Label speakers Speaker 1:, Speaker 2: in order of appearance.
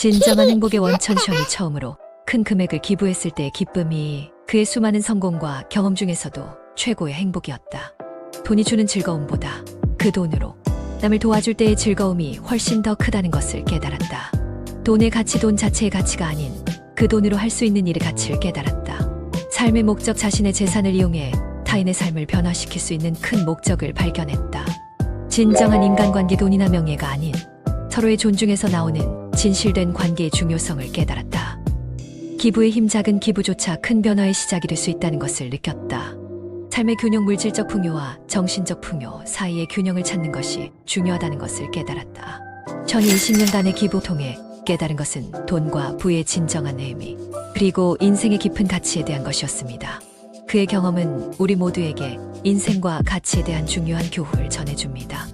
Speaker 1: 진정한 행복의 원천 시험이 처음으로 큰 금액을 기부했을 때의 기쁨이 그의 수많은 성공과 경험 중에서도 최고의 행복이었다. 돈이 주는 즐거움보다 그 돈으로 남을 도와줄 때의 즐거움이 훨씬 더 크다는 것을 깨달았다. 돈의 가치 돈 자체의 가치가 아닌 그 돈으로 할 수 있는 일의 가치를 깨달았다. 삶의 목적 자신의 재산을 이용해 타인의 삶을 변화시킬 수 있는 큰 목적을 발견했다. 진정한 인간관계 돈이나 명예가 아닌 서로의 존중에서 나오는 진실된 관계의 중요성을 깨달았다. 기부의 힘 작은 기부조차 큰 변화의 시작이 될 수 있다는 것을 느꼈다. 삶의 균형 물질적 풍요와 정신적 풍요 사이의 균형을 찾는 것이 중요하다는 것을 깨달았다. 1220년간의 기부 통해 깨달은 것은 돈과 부의 진정한 의미, 그리고 인생의 깊은 가치에 대한 것이었습니다. 그의 경험은 우리 모두에게 인생과 가치에 대한 중요한 교훈을 전해줍니다.